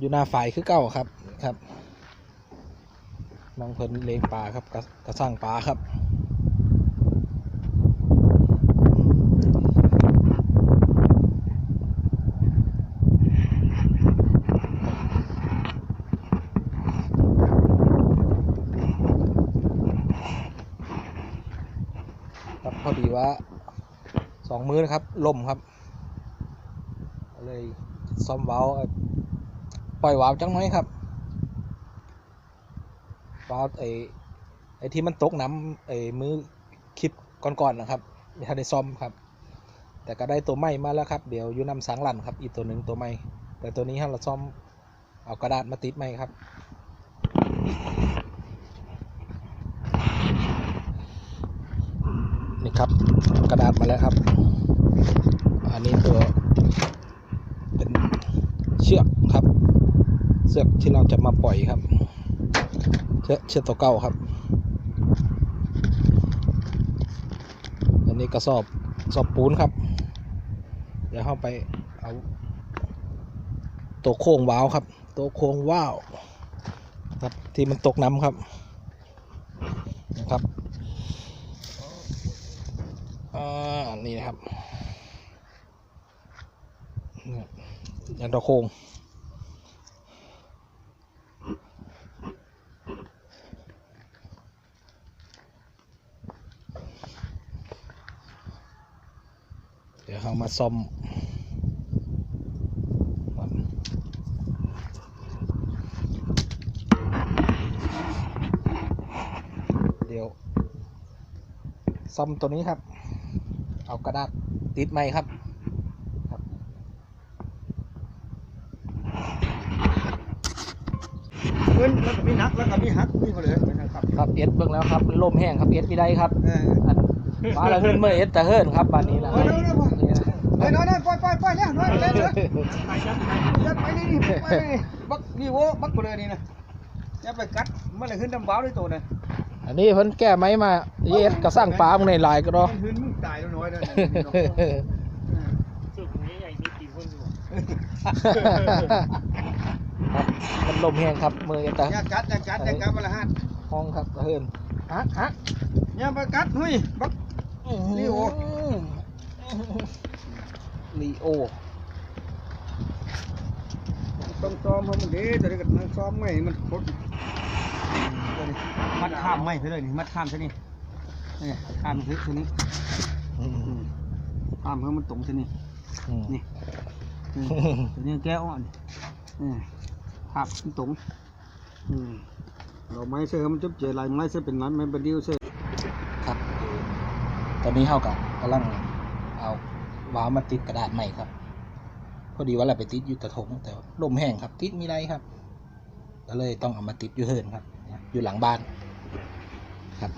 อยู่หน้าฝ่ายคือเก้าครับครับน้องเพิ่นเลงปลาครับกระกระสร้างปลาครับครับพอดีว่าสองมือนะครับล่มครับ เลยซ่อมเว้าเอ่อ ปล่อยวาล์วจังไหมครับวาล์วไอ้ไอ้ที่มันตกน้ำไอ้มือคลิปก่อนๆนะครับม่ทันได้ซ่อมครับ แต่ก็ได้ตัวใหม่มาแล้วครับเดี๋ยวยู่นำสังหลันครับ อีกตัวหนึ่งตัวใหม่แต่ตัวนี้เราซ่อมเอากระดาษมาติดใหม่ครับนี่ครับกระดาษมาแล้วครับ อันนี้ตัวเป็นเชือกครับ เชือกที่เราจะมาปล่อยครับ เชือกเชือกตัวเก่าครับ อันนี้กระสอบสอบปูนครับ เดี๋ยวเข้าไปเอาตัวโค้งว้าวครับ ตัวโค้งว้าวครับที่มันตกน้ำครับนะครับอ่านี่นะครับเนี่ยยันตะโคง ดี๋ยวเรามาซ่อมก่อนเดี๋ยวซ่อมตัวนี้ครับ เอากระดาษติดไหมครับครับขึ้นแล้วก็มีนักแล้วก็มีฮักนี่มาเลยนะครับครับเอสเบิ่งแล้วครับลมแห้งครับเอสไม่ได้ครับเอออันมาละเฮิรนเมื่อเอสแต่เฮิรนครับบานนี้ละเออ ยเล่นเลยยัดไปนี่นี่ไปนี่บักนี่โว้บักไปเลยนี่นะอย่าไปกัดมันเลยขึ้นน้ำบ้าด้วยตัวนะอันนี้เพิ่นแก้ไหมมาเอสก็สร้างปลามึงในลายก็รอมันขึ้นมึงตายแล้วน้อยเลยสุดนี้ใหญ่มีตีคนอยู่ครับมันลมแห้งครับมือเอสแต่อย่ากัดอย่ากัดอย่ากัดมาละฮัทห้องครับเฮิรนฮักฮักอย่าไปกัดเฮ้ยบักลีโอลีโอ ต้องซ้อมเพราะมันดีตัวนี้ก็มันซ้อมไม่มันคดมัดข้ามไม่ไปเลยนี่มัดข้ามซะนี่นี่ข้ามซะนี่อืมข้ามเพื่อมันตรงซะนี่นี่นี่ตัวนี้แก้วอ่อนนี่ภาพมันตรงเราไม้เสื้อมันจุ๊บเจลายไม้เสื้อเป็นไม้ไม้บดิวเสื้อครับ ตอนนี้เท่ากับกำลังเอาวาวมาติดกระดาษใหม่ครับ อดีว่าเราไปติดอยู่กระทงแต่ลมแห้งครับ ติดมีไรครับ ก็เลยต้องเอามาติดอยู่เฮิรนครับ อยู่หลังบ้านครับ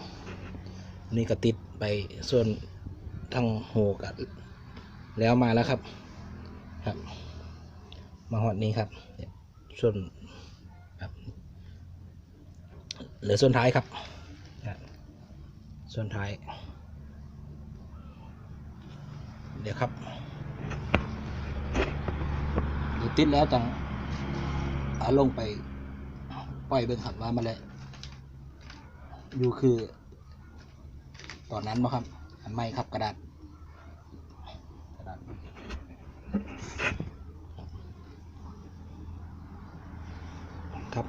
นี่ก็ติดไปส่วนทางโหกับแล้วมาแล้วครับ ครับ มาหอดนี้ครับส่วนครับเหลือส่วนท้ายครับส่วนท้าย เดี๋ยวครับ ติดแล้วจังเอาลงไปปล่อยเบิ่งขับว่ามาเลยอยู่คือตอนนั้นบ่ครับ อันไม่ครับกระดาษกระดาษครับ